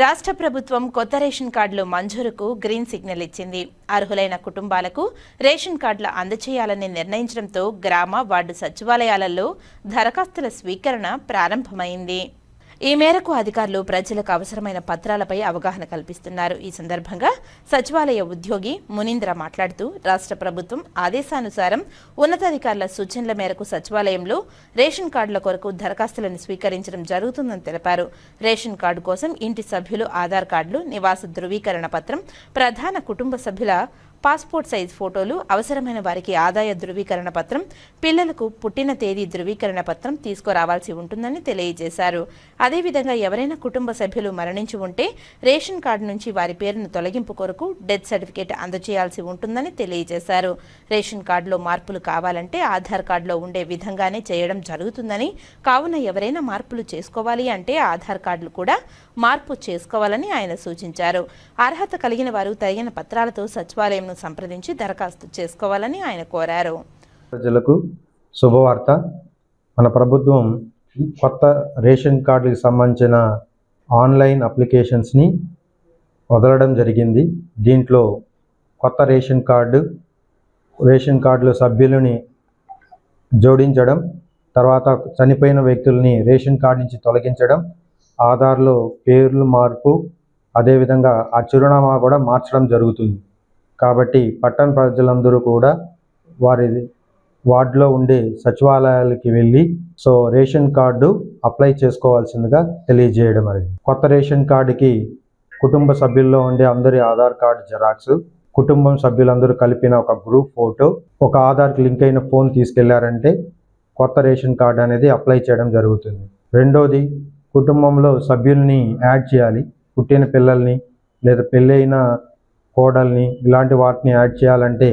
రాష్ట్ర ప్రభుత్వం కొత్త రేషన్ కార్డులు మంజూరుకు గ్రీన్ సిగ్నల్ ఇచ్చింది. అర్హులైన కుటుంబాలకు రేషన్ కార్డులు అందజేయాలని నిర్ణయించడంతో గ్రామ వార్డు సచివాలయాలలో దరఖాస్తుల స్వీకరణ ప్రారంభమైంది. ఈ మేరకు అధికారులు ప్రజలకు అవసరమైన పత్రాలపై అవగాహన కల్పిస్తున్నారు. ఈ సందర్భంగా సచివాలయ ఉద్యోగి మునీంద్ర మాట్లాడుతూ రాష్ట్ర ప్రభుత్వం ఆదేశానుసారం ఉన్నతాధికారుల సూచనల మేరకు సచివాలయంలో రేషన్ కార్డుల కొరకు దరఖాస్తులను స్వీకరించడం జరుగుతుందని తెలిపారు. రేషన్ కార్డు కోసం ఇంటి సభ్యులు ఆధార్ కార్డులు నివాస ధృవీకరణ పత్రం ప్రధాన కుటుంబ సభ్యుల పాస్పోర్ట్ సైజ్ ఫోటోలు అవసరమైన వారికి ఆదాయ ధృవీకరణ పత్రం పిల్లలకు పుట్టిన తేదీ ధృవీకరణ పత్రం తీసుకురావాల్సి ఉంటుందని తెలియజేశారు. అదేవిధంగా ఎవరైనా కుటుంబ సభ్యులు మరణించి ఉంటే రేషన్ కార్డు నుంచి వారి పేరును తొలగింపు కొరకు డెత్ సర్టిఫికేట్ అందజేయాల్సి ఉంటుందని తెలియజేశారు. రేషన్ కార్డులో మార్పులు కావాలంటే ఆధార్ కార్డులో ఉండే విధంగానే చేయడం జరుగుతుందని కావున ఎవరైనా మార్పులు చేసుకోవాలి అంటే ఆధార్ కార్డులు కూడా మార్పు చేసుకోవాలని ఆయన సూచించారు. అర్హత కలిగిన వారు తగిన పత్రాలతో సచివాలయం సచివాలయంను సంప్రదించి దరఖాస్తు చేసుకోవాలని ఆయన కోరారు. ప్రజలకు శుభవార్త. మన ప్రభుత్వం కొత్త రేషన్ కార్డుకి సంబంధించిన ఆన్లైన్ అప్లికేషన్స్ని వదలడం జరిగింది. దీంట్లో కొత్త రేషన్ కార్డు రేషన్ కార్డులో సభ్యులని జోడించడం తర్వాత చనిపోయిన వ్యక్తుల్ని రేషన్ కార్డు నుంచి తొలగించడం ఆధార్లో పేర్లు మార్పు అదేవిధంగా ఆ చిరునామా కూడా మార్చడం జరుగుతుంది. కాబట్టి పట్టణ ప్రజలందరూ కూడా వారి వార్డులో ఉండే సచివాలయాలకి వెళ్ళి సో రేషన్ కార్డు అప్లై చేసుకోవాల్సిందిగా తెలియజేయడం అనేది కొత్త రేషన్ కార్డుకి కుటుంబ సభ్యుల్లో ఉండే అందరి ఆధార్ కార్డు జెరాక్స్ కుటుంబం సభ్యులందరూ కలిపిన ఒక గ్రూప్ ఫోటో ఒక ఆధార్కి లింక్ అయిన ఫోన్ తీసుకెళ్ళారంటే కొత్త రేషన్ కార్డు అనేది అప్లై చేయడం జరుగుతుంది. రెండోది కుటుంబంలో సభ్యుల్ని యాడ్ చేయాలి. పుట్టిన పిల్లల్ని లేదా పెళ్ళైన కోడల్ని ఇలాంటి వాటిని యాడ్ చేయాలంటే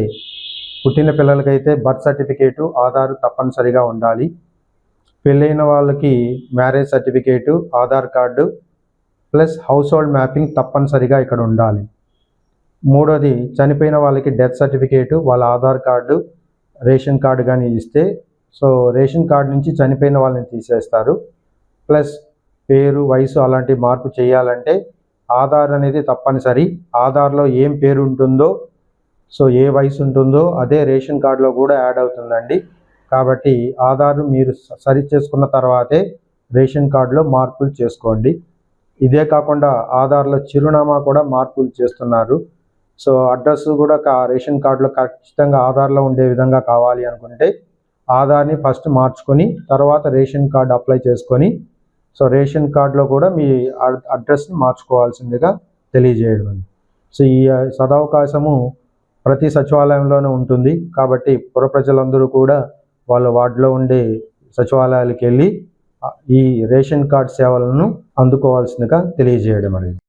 పుట్టిన పిల్లలకైతే బర్త్ సర్టిఫికేటు ఆధార్ తప్పనిసరిగా ఉండాలి. పెళ్ళైన వాళ్ళకి marriage certificate Aadhaar card plus house hold mapping తప్పనిసరిగా ఇక్కడ ఉండాలి. మూడోది చనిపోయిన వాళ్ళకి డెత్ సర్టిఫికేటు వాళ్ళ ఆధార్ కార్డు రేషన్ కార్డు కానీ ఇస్తే సో రేషన్ కార్డు నుంచి చనిపోయిన వాళ్ళని తీసేస్తారు. ప్లస్ పేరు వయసు అలాంటి మార్పు చేయాలంటే ఆధార్ అనేది తప్పనిసరి. ఆధార్లో ఏం పేరు ఉంటుందో సో ఏ వయసు ఉంటుందో అదే రేషన్ కార్డులో కూడా యాడ్ అవుతుందండి. కాబట్టి ఆధార్ మీరు సరి చేసుకున్న తర్వాతే రేషన్ కార్డులో మార్పులు చేసుకోండి. ఇదే కాకుండా ఆధార్లో చిరునామా కూడా మార్పులు చేస్తున్నారు. సో అడ్రస్ కూడా కా- రేషన్ కార్డులో ఖచ్చితంగా ఆధార్లో ఉండే విధంగా కావాలి అనుకుంటే ఆధార్ని ఫస్ట్ మార్చుకొని తర్వాత రేషన్ కార్డు అప్లై చేసుకొని సో రేషన్ కార్డులో కూడా మీ అడ్- అడ్రస్ని మార్చుకోవాల్సిందిగా తెలియజేయడం. సో ఈ ఆ, సదవకాశము ప్రతి సచివాలయంలోనే ఉంటుంది. కాబట్టి పుర ప్రజలందరూ కూడా వాళ్ళ వార్డులో ఉండే సచివాలయాలకు వెళ్ళి ఈ రేషన్ కార్డ్ సేవలను అందుకోవాల్సిందిగా తెలియజేయడం అనేది.